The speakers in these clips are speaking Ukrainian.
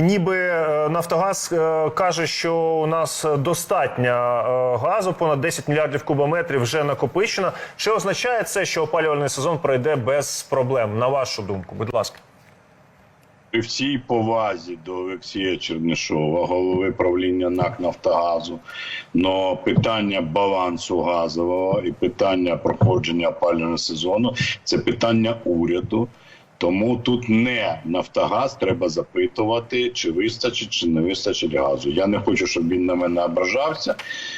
ніби е, Нафтогаз е, каже, що у нас достатньо е, газу, понад 10 мільярдів кубометрів вже накопичено. Чи означає це, що опалювальний сезон пройде без проблем? На вашу думку, будь ласка. При всій повазі до Олексія Чернишова, голови правління НАК Нафтогазу, но питання балансу газового і питання проходження опалювального сезону це питання уряду. Тому тут не Нафтогаз треба запитувати, чи вистачить, чи не вистачить газу. Я не хочу, щоб він на мене ображався,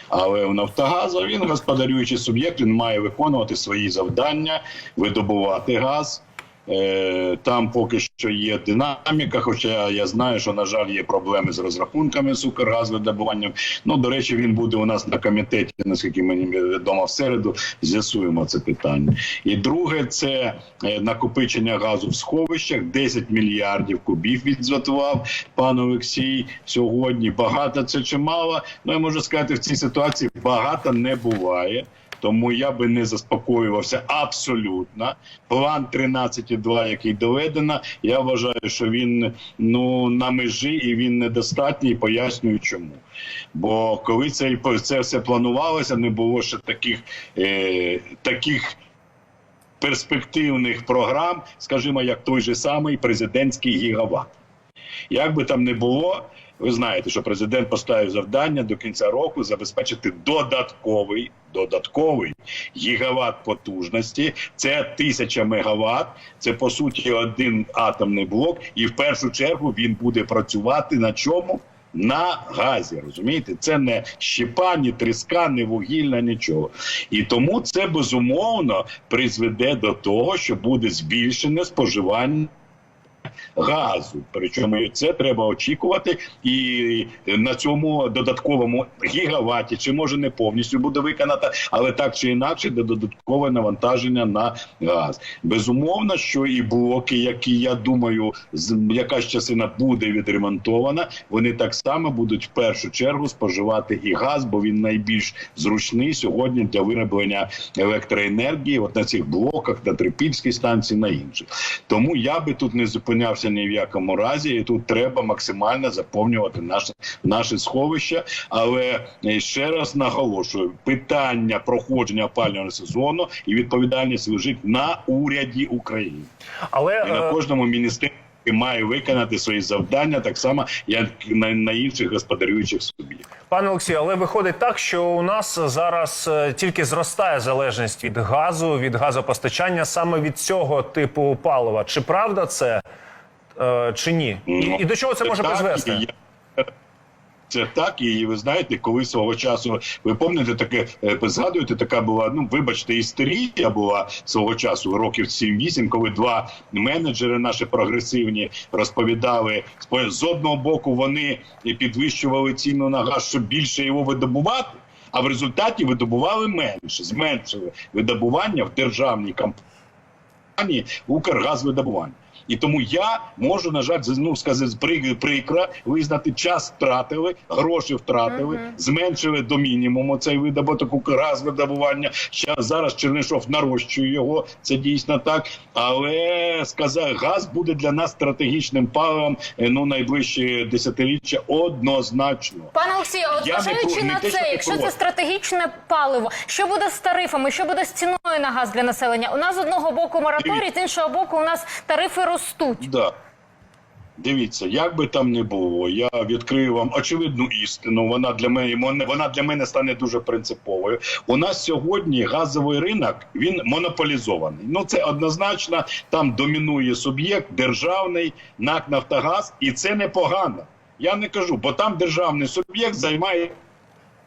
але у Нафтогазу він господарюючий суб'єкт, він має виконувати свої завдання, видобувати газ. Е, Там поки що є динаміка, хоча я знаю, що на жаль є проблеми з розрахунками з Укргазвидобуванням. Ну до речі, він буде у нас на комітеті, наскільки мені відомо в середу. З'ясуємо це питання. І друге, це е, накопичення газу в сховищах. 10 мільярдів кубів відзвітував пан Олексій сьогодні. Багато це чи мало? Ну я можу сказати, в цій ситуації багато не буває. Тому я би не заспокоювався абсолютно. План 13,2, який доведено, я вважаю, що він ну на межі і він недостатній. Пояснюю, чому. Бо коли це це все планувалося, не було ще таких, е, таких перспективних програм, скажімо, як той же самий президентський гігават. Як би там не було, ви знаєте, що президент поставив завдання до кінця року забезпечити додатковий додатковий гігават потужності. Це тисяча мегаватт. Це по суті один атомний блок, і в першу чергу він буде працювати на чому? На газі, розумієте, це не щепа, ні тріска, ні вугілля, нічого. І тому це безумовно призведе до того, що буде збільшене споживання газу. Причому це треба очікувати, і на цьому додатковому гігаваті, чи може не повністю буде виконати, але так чи інакше, де додаткове навантаження на газ. Безумовно, що і блоки, які я думаю, з якась частина буде відремонтована, вони так само будуть в першу чергу споживати і газ, бо він найбільш зручний сьогодні для вироблення електроенергії. От на цих блоках, на Трипільській станції, на інших. Тому я би тут не зупинявся ні в якому разі, і тут треба максимально заповнювати наше наше сховище. Але е, ще раз наголошую: питання проходження опалювального сезону і відповідальність лежить на уряді України Але і на е, кожному міністерстві. Має виконати свої завдання так само, як на, на інших господарюючих суб'єктах. Пане Олексію, але виходить так, що у нас зараз е, тільки зростає залежність від газу, від газопостачання саме від цього типу палива. Чи правда це чи ні? І, Ну, і до чого це може так, призвести? я- Це так, і ви знаєте, коли свого часу ви пам'ятаєте таке, е, згадуєте, така була, ну вибачте, істерія була свого часу, років 7-8, коли два менеджери наші прогресивні розповідали з одного боку, вони підвищували ціну на газ, щоб більше його видобувати. А в результаті видобували менше, зменшили видобування в державній компанії Укргазвидобування. І тому я можу на жаль ну, сказати при- прикро визнати час втратили, гроші втратили, зменшили до мінімуму цей видобуток Укргазвидобування. Ще зараз Чернишов нарощує його. Це дійсно так. Але сказав, газ буде для нас стратегічним паливом е, ну найближчі десятиріччя однозначно. Пане Олексію, зважаючи на це, якщо це стратегічне паливо, що буде з тарифами, що буде з ціною на газ для населення? У нас з одного боку мораторій, з іншого боку, у нас тарифи ростуть. Да. Дивіться, як би там не було, я відкрию вам очевидну істину. Вона для мене вона для мене стане дуже принциповою. У нас сьогодні газовий ринок він монополізований. Ну це однозначно. Там домінує суб'єкт державний НАК Нафтогаз, і це непогано. Я не кажу, бо там державний суб'єкт займає.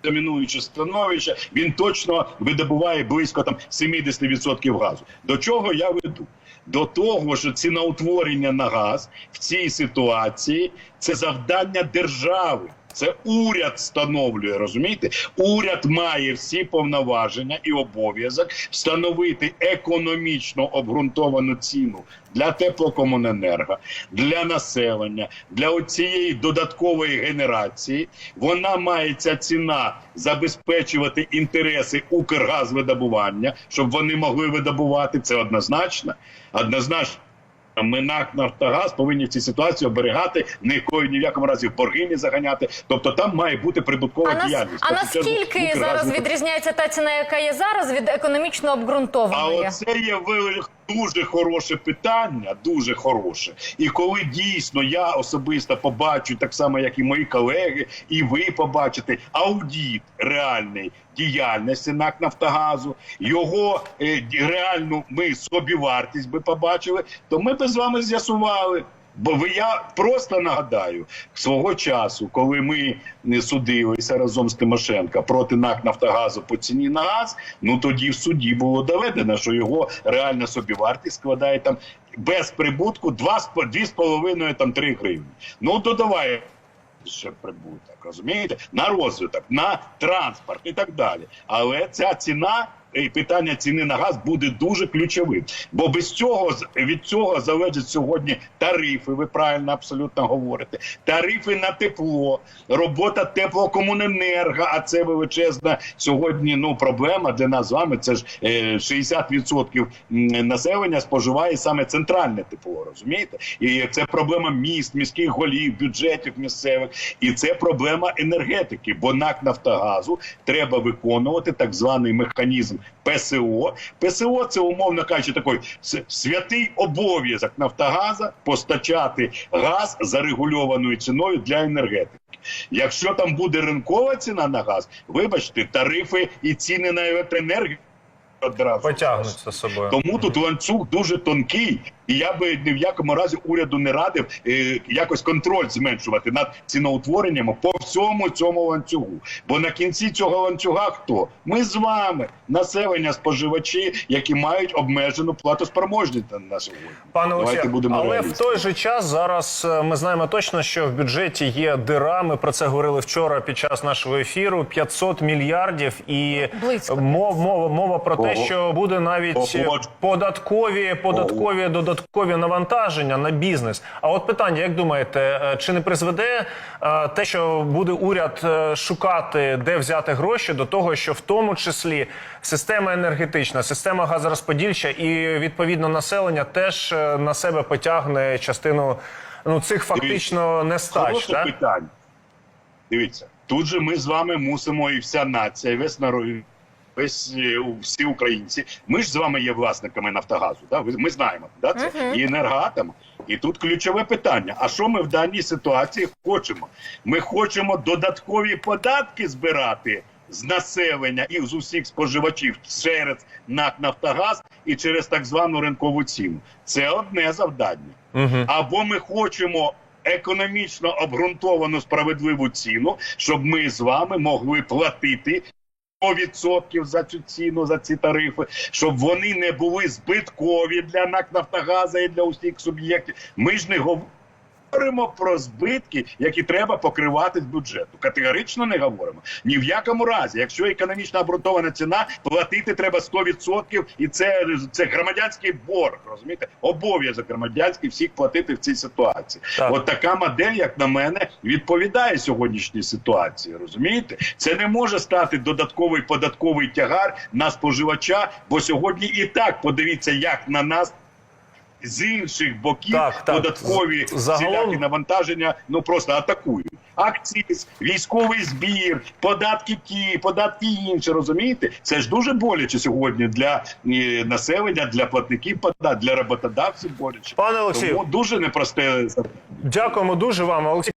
Домінуюче становище, він точно видобуває близько там 70% газу. До чого я веду? До того, що ціноутворення на газ в цій ситуації це завдання держави. Це уряд встановлює, розумієте? Уряд має всі повноваження і обов'язок встановити економічно обґрунтовану ціну для теплокомуненерго, для населення, для цієї додаткової генерації. Вона має ця ціна забезпечувати інтереси Укргазвидобування, щоб вони могли видобувати це однозначно. Однозначно. Ми НАК Нафтогаз повинні в цій ситуації оберігати, нікої ні в якому разі в борги не заганяти. Тобто там має бути прибуткова А, діяльність. а наскільки зараз відрізняється та ціна, яка є зараз, від економічно А обґрунтованої? оце є дуже хороше питання, дуже хороше. І коли дійсно я особисто побачу, так само як і мої колеги, і ви побачите аудіт реальний діяльності НАК Нафтогазу, його е, реальну ми собівартість би побачили, то ми би з вами з'ясували. Бо ви я просто нагадаю свого часу, коли ми не судилися разом з Тимошенка проти НАК Нафтогазу по ціні на газ, ну тоді в суді було доведено, що його реальна собівартість складає там без прибутку 2,5 там 3 гривні. Ну додавай ще прибуток, розумієте? На розвиток, на транспорт і так далі. Але ця ціна. І питання ціни на газ буде дуже ключовим, бо без цього від цього залежать сьогодні тарифи. Ви правильно абсолютно говорите. Тарифи на тепло, робота теплокомуненерго. А це величезна сьогодні. Ну проблема для нас з вами. Це ж е, 60% населення споживає саме центральне тепло. Розумієте? І це проблема міст, міських голів, бюджетів місцевих, і це проблема енергетики. Бо НАК Нафтогазу треба виконувати так званий механізм ПСО. ПСО це умовно кажучи, такий святий обов'язок Нафтогаза постачати газ за регульованою ціною для енергетики. Якщо там буде ринкова ціна на газ, вибачте, тарифи і ціни на електроенергію одразу потягнуться з собою. тому тут ланцюг дуже тонкий, і я би ні в якому разі уряду не радив е, якось контроль зменшувати над ціноутворенням по всьому цьому ланцюгу. Бо на кінці цього ланцюга хто? Ми з вами, населення, споживачі, які мають обмежену платоспроможність на- на сьогодні. Пане будемо але в той же час зараз е, ми знаємо точно, що в бюджеті є дира. Ми про це говорили вчора під час нашого ефіру. 500 мільярдів і Близько. мов, мова, мова про те, що буде навіть Ого. податкові, податкові додаткові навантаження на бізнес. А от питання, як думаєте, е, чи не призведе е, те, що буде уряд е, шукати, де взяти гроші, до того, що в тому числі система енергетична, система газорозподільча і відповідно населення теж на себе потягне частину ну цих фактично нестач. Питання. Дивіться, тут же ми з вами мусимо і вся нація, і весь народ, весь е, всі українці. Ми ж з вами є власниками Нафтогазу. Да? Ви- Ми знаємо, да? це і енергоатом. І тут ключове питання: а що ми в даній ситуації хочемо? Ми хочемо додаткові податки збирати. З населення і з усіх споживачів через НАК Нафтогаз і через так звану ринкову ціну. Це одне завдання. Або ми хочемо економічно обґрунтовану справедливу ціну, щоб ми з вами могли платити 100% за цю ціну, за ці тарифи, щоб вони не були збиткові для НАК Нафтогаза і для усіх суб'єктів. Ми ж не говоримо. Про збитки, які треба покривати з бюджету. Категорично не говоримо. Ні в якому разі, якщо економічно обґрунтована ціна, платити треба 100%, і це, це громадянський борг. Розумієте, обов'язок громадянський всіх платити в цій ситуації. Так. От така модель, як на мене, відповідає сьогоднішній ситуації. Розумієте, це не може стати додатковий податковий тягар на споживача, бо сьогодні і так подивіться, як на нас. З інших боків Так, так. додаткові загалом- навантаження ну просто атакують. Акциз, військовий збір, податки ті, податки інші. Розумієте, це ж дуже боляче сьогодні для е, населення, для платників податків, для роботодавців боляче. Пане Олексію, Тому дуже непросте дякуємо дуже вам. Олексій